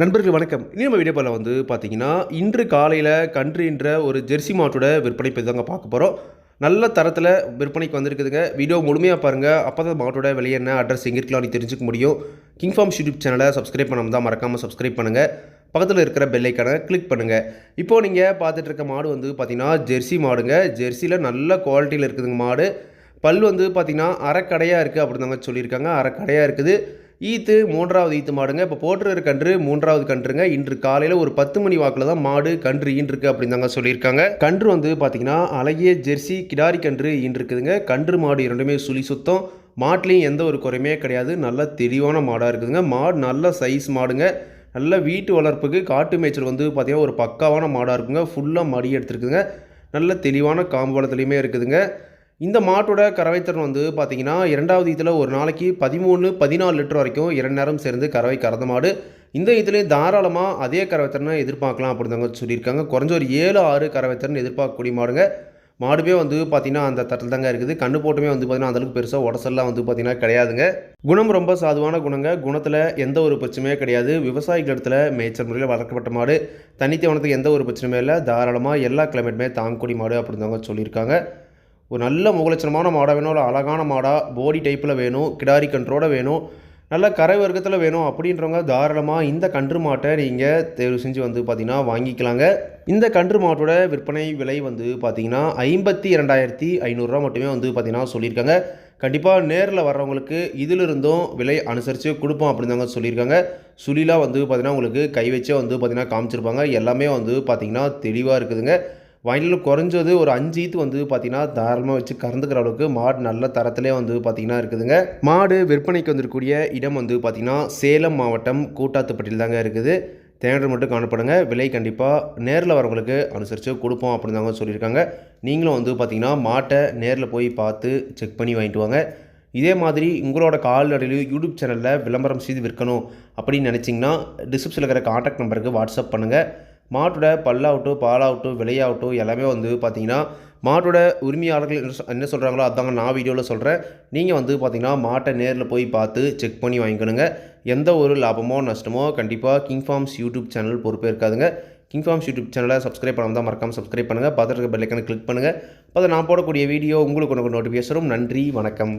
நண்பர்கள் வணக்கம். இனி நம்ம வீடியோ போல் வந்து பார்த்தீங்கன்னா இன்று காலையில் கன்றுன்ற ஒரு ஜெர்சி மாட்டோட விற்பனை பற்றி தாங்க பார்க்க போகிறோம் நல்ல தரத்தில் விற்பனைக்கு வந்திருக்குதுங்க. வீடியோ முழுமையாக பாருங்கள் அப்போ தான் மாட்டோட விலை என்ன அட்ரஸ் எங்கே இருக்கலாம் நீ தெரிஞ்சுக்க முடியும். கிங் ஃபார்ம்ஸ் யூடியூப் சேனலை சப்ஸ்கிரைப் பண்ணாமல் தான் மறக்காமல் சப்ஸ்கிரைப் பண்ணுங்கள் பக்கத்தில் இருக்கிற பெல்லைக்கான கிளிக் பண்ணுங்கள் இப்போது நீங்கள் பார்த்துட்டு இருக்க மாடு வந்து பார்த்தீங்கன்னா ஜெர்சி மாடுங்க. ஜெர்சியில் நல்ல குவாலிட்டியில் இருக்குதுங்க மாடு. பல் வந்து பார்த்திங்கன்னா அரைக்கடையாக இருக்குது அப்படின்னு தாங்க சொல்லியிருக்காங்க. அரைக்கடையாக இருக்குது. ஈத்து மூன்றாவது ஈத்து மாடுங்க. இப்போ போட்டுருக்கிற கன்று மூன்றாவது கன்றுங்க. இன்று காலையில் ஒரு பத்து மணி வாக்கில் தான் மாடு கன்று ஈன்றிருக்கு அப்படின்னு தாங்க சொல்லியிருக்காங்க. கன்று வந்து பார்த்தீங்கன்னா அழகிய ஜெர்சி கிடாரி கன்று ஈன்றிருக்குதுங்க. கன்று மாடு இரண்டுமே சுழி சுத்தம். மாட்லேயும் எந்த ஒரு குறையுமே கிடையாது. நல்ல தெளிவான மாடாக இருக்குதுங்க. மாடு நல்ல சைஸ் மாடுங்க. நல்ல வீட்டு வளர்ப்புக்கு காட்டு மேய்ச்சல் வந்து பார்த்திங்கன்னா ஒரு பக்காவான மாடாக இருக்குங்க. ஃபுல்லாக மடி எடுத்துருக்குதுங்க. நல்ல தெளிவான காம்போளத்துலையுமே இருக்குதுங்க. இந்த மாட்டோட கறவைத்திறன் வந்து பார்த்தீங்கன்னா இரண்டாவது இதில் ஒரு நாளைக்கு பதிமூணு பதினாலு லிட்டர் வரைக்கும் இரண்டு நேரம் சேர்ந்து கறவை கறந்த மாடு. இந்த இதுலேயும் தாராளமாக அதே கறவைத்திறனை எதிர்பார்க்கலாம் அப்படிதாங்க சொல்லியிருக்காங்க. குறைஞ்ச ஒரு ஏழு ஆறு கறவைத்திறன் எதிர்பார்க்கக்கூடிய மாடுங்க. மாடுமே வந்து பார்த்திங்கன்னா அந்த தட்டில் தாங்க இருக்குது. கண்ணு போட்டுமே வந்து பார்த்திங்கன்னா அந்தளவுக்கு பெருசாக உடசெல்லாம் வந்து பார்த்திங்கன்னா கிடையாதுங்க. குணம் ரொம்ப சாதுவான குணங்க. குணத்தில் எந்த ஒரு பிரச்சனையும் கிடையாது. விவசாயிகள் இடத்துல மேய்ச்சல் முறையில் வளர்க்கப்பட்ட மாடு. தனித்தவனத்துக்கு எந்த ஒரு பிரச்சனையுமே இல்லை. தாராளமாக எல்லா கிளைமேட்டுமே தாங்கக்கூடிய மாடு அப்படின்னு தாங்க சொல்லியிருக்காங்க. ஒரு நல்ல முகலட்சணமான மாடாக வேணும் இல்லை அழகான மாடாக போடி டைப்பில் வேணும் கிடாரி கன்றோட வேணும் நல்ல கரை வர்க்கத்தில் வேணும் அப்படின்றவங்க தாராளமாக இந்த கன்று மாட்டை நீங்கள் தேர்வு செஞ்சு வந்து பார்த்திங்கன்னா வாங்கிக்கலாங்க. இந்த கன்று மாட்டோட விற்பனை விலை வந்து பார்த்திங்கன்னா ஐம்பத்தி இரண்டாயிரத்தி ஐநூறுரூவா மட்டுமே வந்து பார்த்திங்கன்னா சொல்லியிருக்காங்க. கண்டிப்பாக நேரில் வர்றவங்களுக்கு இதிலிருந்தும் விலை அனுசரித்து கொடுப்போம் அப்படின்னு தாங்க சொல்லியிருக்காங்க. சுழிலாம் வந்து பார்த்திங்கன்னா உங்களுக்கு கை வச்சே வந்து பார்த்திங்கன்னா காமிச்சிருப்பாங்க. எல்லாமே வந்து பார்த்திங்கன்னா தெளிவாக இருக்குதுங்க. வயலில் குறைஞ்சது ஒரு அஞ்சு ஈத்து வந்து பார்த்திங்கன்னா தாராளமாக வச்சு கறந்துக்கிற அளவுக்கு மாடு நல்ல தரத்திலே வந்து பார்த்திங்கன்னா இருக்குதுங்க. மாடு விற்பனைக்கு வந்திருக்கக்கூடிய இடம் வந்து பார்த்திங்கன்னா சேலம் மாவட்டம் கூட்டாத்துப்பட்டியில் தாங்க இருக்குது. தேனர் மட்டும் காணப்படுங்க. விலை கண்டிப்பாக நேரில் வரவங்களுக்கு அனுசரித்து கொடுப்போம் அப்படின்னு தாங்க சொல்லியிருக்காங்க. நீங்களும் வந்து பார்த்திங்கன்னா மாட்டை நேரில் போய் பார்த்து செக் பண்ணி வாங்கிட்டு வாங்க. இதே மாதிரி உங்களோட கால்நடையிலையும் யூடியூப் சேனலில் விளம்பரம் செய்து விற்கணும் அப்படின்னு நினச்சிங்கன்னா டிஸ்கிரிப்ஷனில் இருக்கிற காண்டாக்ட் நம்பருக்கு வாட்ஸ்அப் பண்ணுங்கள் மாட்டோட பல்லாகட்டும் பாலாகட்டும் விலையாகட்டும் எல்லாமே வந்து பார்த்தீங்கன்னா மாட்டோட உரிமையாளர்கள் என்ன என்ன சொல்கிறாங்களோ அதாங்க நான் வீடியோவில் சொல்கிறேன் நீங்கள் வந்து பார்த்தீங்கன்னா மாட்டை நேரில் போய் பார்த்து செக் பண்ணி வாங்கிக்கணுங்க. எந்த ஒரு லாபமோ நஷ்டமோ கண்டிப்பாக கிங் ஃபார்ம்ஸ் யூடியூப் சேனல் பொறுப்பே இருக்காதுங்க. கிங் ஃபார்ம்ஸ் யூடியூப் சேனலை சப்ஸ்கிரைப் பண்ணாமல் தான் மறக்காமல் சப்ஸ்கிரைப் பண்ணுங்கள் பார்த்துட்டு பெல்லைக்கான கிளிக் பண்ணுங்கள் அப்போ நான் போடக்கூடிய வீடியோ உங்களுக்கு உனக்கு நோட்டிஃபிகேஷனும் நன்றி வணக்கம்.